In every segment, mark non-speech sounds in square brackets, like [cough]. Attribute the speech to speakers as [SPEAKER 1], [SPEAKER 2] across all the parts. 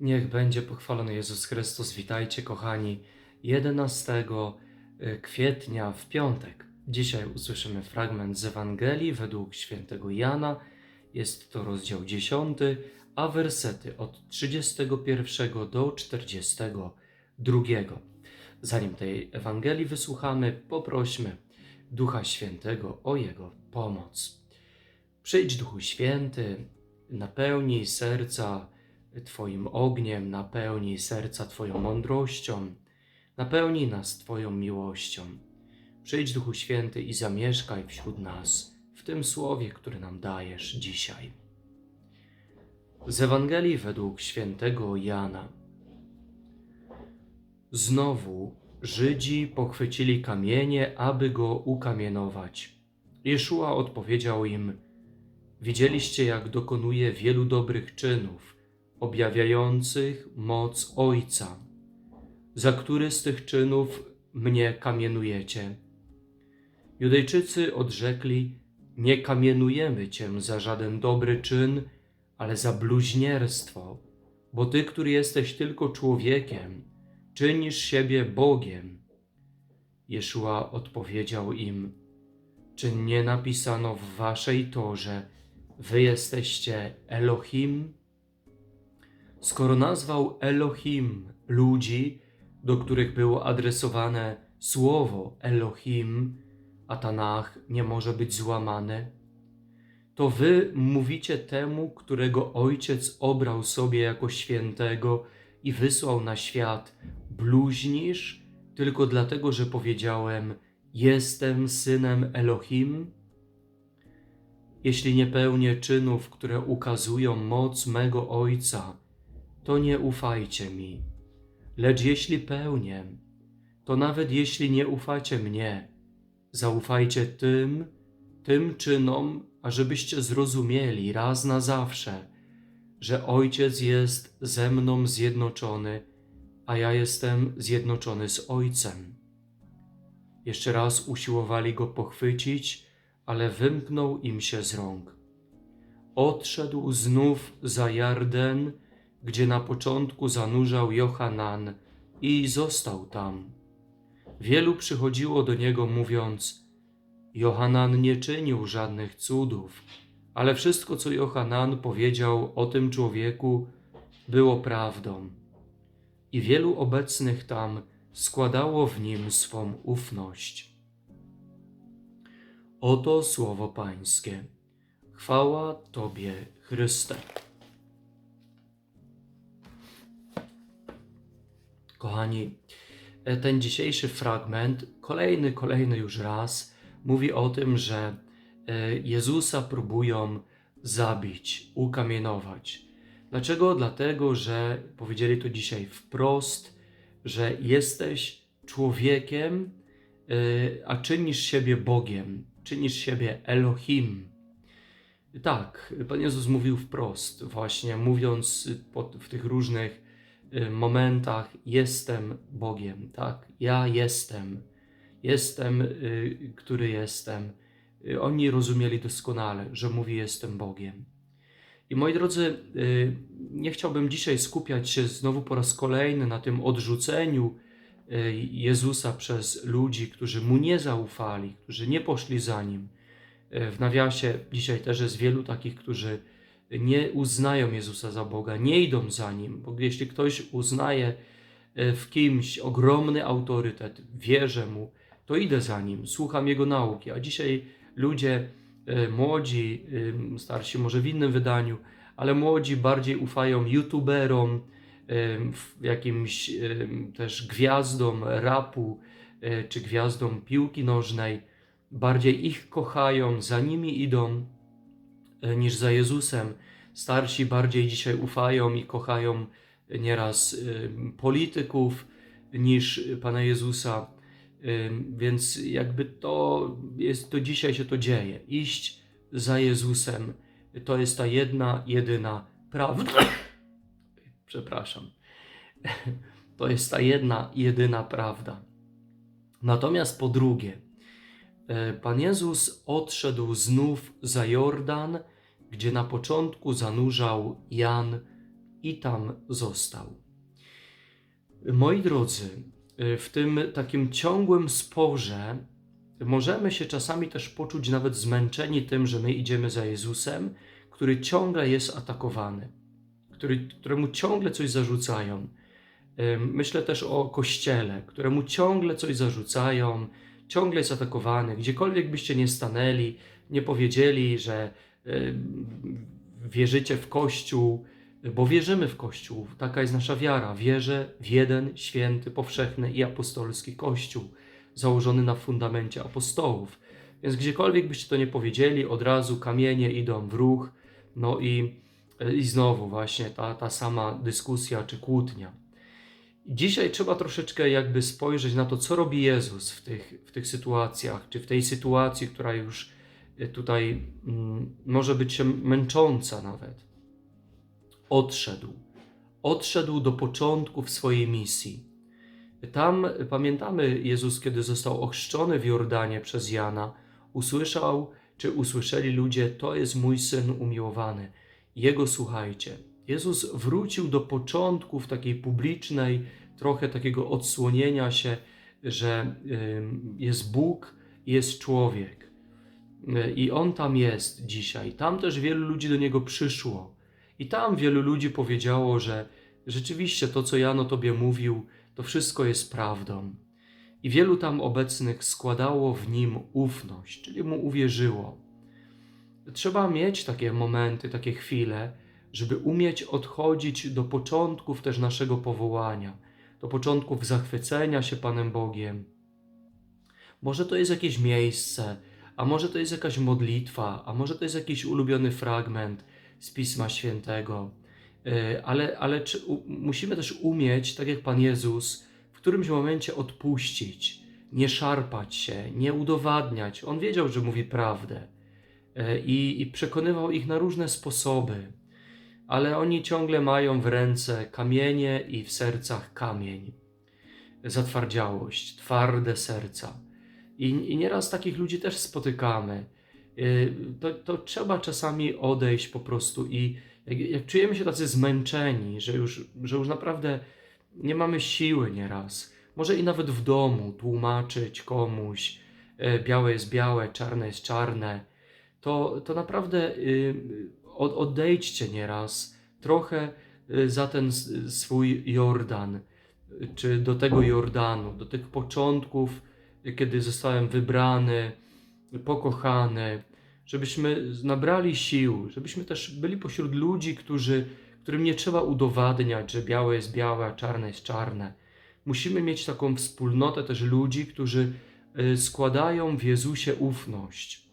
[SPEAKER 1] Niech będzie pochwalony Jezus Chrystus. Witajcie, kochani. 11 kwietnia w piątek. Dzisiaj usłyszymy fragment z Ewangelii według świętego Jana. Jest to rozdział 10, a wersety od 31 do 42. Zanim tej Ewangelii wysłuchamy, poprośmy Ducha Świętego o Jego pomoc. Przyjdź, Duchu Święty, napełnij serca Twoim ogniem, napełnij serca Twoją mądrością, napełnij nas Twoją miłością. Przyjdź, Duchu Święty, i zamieszkaj wśród nas w tym słowie, które nam dajesz dzisiaj. Z Ewangelii według świętego Jana. Znowu Żydzi pochwycili kamienie, aby go ukamienować. Jeszua odpowiedział im: Widzieliście, jak dokonuje wielu dobrych czynów, objawiających moc Ojca. Za który z tych czynów mnie kamienujecie? Judejczycy odrzekli: Nie kamienujemy cię za żaden dobry czyn, ale za bluźnierstwo, bo ty, który jesteś tylko człowiekiem, czynisz siebie Bogiem. Jeszua odpowiedział im: Czy nie napisano w waszej torze, wy jesteście Elohim? Skoro nazwał Elohim ludzi, do których było adresowane słowo Elohim, a Tanach nie może być złamany, to wy mówicie temu, którego ojciec obrał sobie jako świętego i wysłał na świat, bluźnisz tylko dlatego, że powiedziałem: Jestem synem Elohim? Jeśli nie pełnię czynów, które ukazują moc mego ojca, to nie ufajcie mi. Lecz jeśli pełnię, to nawet jeśli nie ufacie mnie, zaufajcie tym, tym czynom, ażebyście zrozumieli raz na zawsze, że Ojciec jest ze mną zjednoczony, a ja jestem zjednoczony z Ojcem. Jeszcze raz usiłowali go pochwycić, ale wymknął im się z rąk. Odszedł znów za Jarden, gdzie na początku zanurzał Johanan i został tam. Wielu przychodziło do niego mówiąc: Johanan nie czynił żadnych cudów, ale wszystko, co Johanan powiedział o tym człowieku, było prawdą. I wielu obecnych tam składało w nim swą ufność. Oto słowo Pańskie. Chwała Tobie, Chryste. Kochani, e, ten dzisiejszy fragment, kolejny, kolejny już raz, mówi o tym, że e, Jezusa próbują zabić, ukamienować. Dlaczego? Dlatego, że powiedzieli to dzisiaj wprost, że jesteś człowiekiem, e, a czynisz siebie Bogiem, czynisz siebie Elohim. Tak, Pan Jezus mówił wprost, właśnie mówiąc w tych różnych momentach jestem Bogiem, tak? Ja jestem, jestem, y, który jestem. Y, oni rozumieli doskonale, że mówi jestem Bogiem. I moi drodzy, nie chciałbym dzisiaj skupiać się znowu po raz kolejny na tym odrzuceniu Jezusa przez ludzi, którzy mu nie zaufali, którzy nie poszli za nim. W nawiasie dzisiaj też jest wielu takich, którzy nie uznają Jezusa za Boga, nie idą za Nim, bo jeśli ktoś uznaje e, w kimś ogromny autorytet, wierzę Mu, to idę za Nim, słucham Jego nauki, a dzisiaj ludzie e, młodzi, starsi może w innym wydaniu, ale młodzi bardziej ufają youtuberom, jakimś też gwiazdom rapu, e, czy gwiazdom piłki nożnej, bardziej ich kochają, za nimi idą, E, niż za Jezusem. Starsi bardziej dzisiaj ufają i kochają nieraz e, polityków niż Pana Jezusa. E, więc jakby to jest, to dzisiaj się to dzieje. Iść za Jezusem to jest ta jedna, jedyna prawda. [coughs] Przepraszam. To jest ta jedna, jedyna prawda. Natomiast po drugie, E, Pan Jezus odszedł znów za Jordan, gdzie na początku zanurzał Jan i tam został. Moi drodzy, w tym takim ciągłym sporze możemy się czasami też poczuć nawet zmęczeni tym, że my idziemy za Jezusem, który ciągle jest atakowany, który, któremu ciągle coś zarzucają. Ym, Myślę też o Kościele, któremu ciągle coś zarzucają, ciągle jest atakowany. Gdziekolwiek byście nie stanęli, nie powiedzieli, że ym, wierzycie w Kościół, bo wierzymy w Kościół. Taka jest nasza wiara. Wierzę w jeden, święty, powszechny i apostolski Kościół, założony na fundamencie apostołów. Więc gdziekolwiek byście to nie powiedzieli, od razu kamienie idą w ruch, no i, i znowu właśnie ta, ta sama dyskusja czy kłótnia. Dzisiaj trzeba troszeczkę jakby spojrzeć na to, co robi Jezus w tych, w tych sytuacjach, czy w tej sytuacji, która już tutaj mm, może być się męcząca nawet odszedł. Odszedł do początków swojej misji. Tam pamiętamy, Jezus, kiedy został ochrzczony w Jordanie przez Jana, usłyszał, czy usłyszeli ludzie: To jest mój syn umiłowany. Jego słuchajcie. Jezus wrócił do początków takiej publicznej, trochę takiego odsłonienia się, że jest Bóg, jest człowiek. I on tam jest dzisiaj. Tam też wielu ludzi do niego przyszło i tam wielu ludzi powiedziało, że rzeczywiście to, co Jan o tobie mówił, to wszystko jest prawdą. I wielu tam obecnych składało w nim ufność, czyli mu uwierzyło. Trzeba mieć takie momenty, takie chwile, żeby umieć odchodzić do początków też naszego powołania, do początków zachwycenia się Panem Bogiem. Może to jest jakieś miejsce, a może to jest jakaś modlitwa, a może to jest jakiś ulubiony fragment z Pisma Świętego. E, ale, ale czy, musimy też umieć, tak jak Pan Jezus, w którymś momencie odpuścić, nie szarpać się, nie udowadniać. On wiedział, że mówi prawdę e, i, i przekonywał ich na różne sposoby, ale oni ciągle mają w ręce kamienie i w sercach kamień. Zatwardziałość, twarde serca. I, I nieraz takich ludzi też spotykamy Y, to, to trzeba czasami odejść po prostu i jak, jak, czujemy się tacy zmęczeni, że już, że już naprawdę nie mamy siły nieraz, może i nawet w domu tłumaczyć komuś, y, białe jest białe, czarne jest czarne, to, to naprawdę y, odejdźcie nieraz trochę za ten swój Jordan, czy do tego Jordanu, do tych początków, kiedy zostałem wybrany, pokochany, żebyśmy nabrali sił, żebyśmy też byli pośród ludzi, którzy, którym nie trzeba udowadniać, że białe jest białe, a czarne jest czarne. Musimy mieć taką wspólnotę też ludzi, którzy y, składają w Jezusie ufność.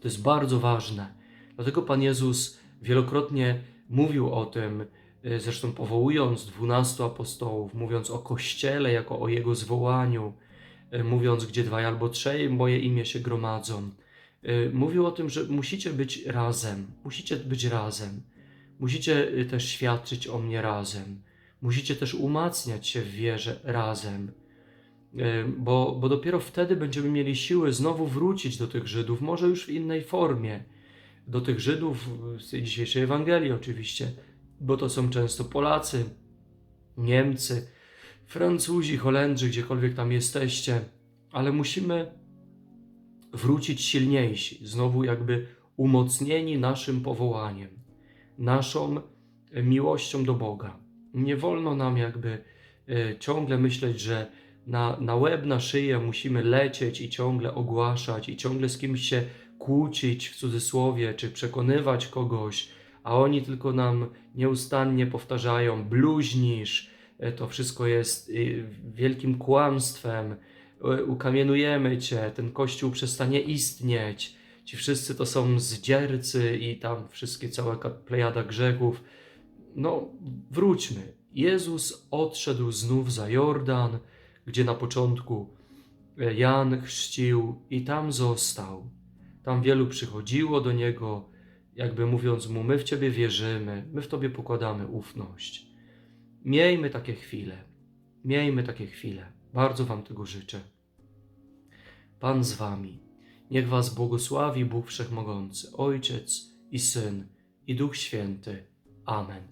[SPEAKER 1] To jest bardzo ważne. Dlatego Pan Jezus wielokrotnie mówił o tym, y, zresztą powołując dwunastu apostołów, mówiąc o Kościele jako o Jego zwołaniu, y, mówiąc, gdzie dwaj albo trzej moje imię się gromadzą. Y, mówił o tym, że musicie być razem, musicie być razem, musicie też świadczyć o mnie razem, musicie też umacniać się w wierze razem, bo, bo dopiero wtedy będziemy mieli siły znowu wrócić do tych Żydów, może już w innej formie, do tych Żydów z dzisiejszej Ewangelii oczywiście, bo to są często Polacy, Niemcy, Francuzi, Holendrzy, gdziekolwiek tam jesteście, ale musimy wrócić silniejsi, znowu jakby umocnieni naszym powołaniem, naszą miłością do Boga. Nie wolno nam jakby e, ciągle myśleć, że na, na łeb, na szyję musimy lecieć i ciągle ogłaszać, i ciągle z kimś się kłócić w cudzysłowie, czy przekonywać kogoś, a oni tylko nam nieustannie powtarzają: bluźnisz, e, to wszystko jest y, wielkim kłamstwem, E, ukamienujemy Cię, ten Kościół przestanie istnieć, ci wszyscy to są zdziercy i tam wszystkie, cała plejada grzechów. No, wróćmy. Jezus odszedł znów za Jordan, gdzie na początku e, Jan chrzcił i tam został. Tam wielu przychodziło do Niego, jakby mówiąc Mu, my w Ciebie wierzymy, my w Tobie pokładamy ufność. Miejmy takie chwile, miejmy takie chwile. Bardzo Wam tego życzę. Pan z Wami. Niech Was błogosławi Bóg Wszechmogący, Ojciec i Syn i Duch Święty. Amen.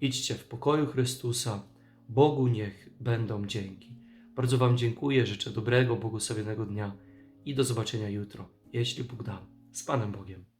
[SPEAKER 1] Idźcie w pokoju Chrystusa. Bogu niech będą dzięki. Bardzo Wam dziękuję, życzę dobrego, błogosławionego dnia i do zobaczenia jutro, jeśli Bóg da. Z Panem Bogiem.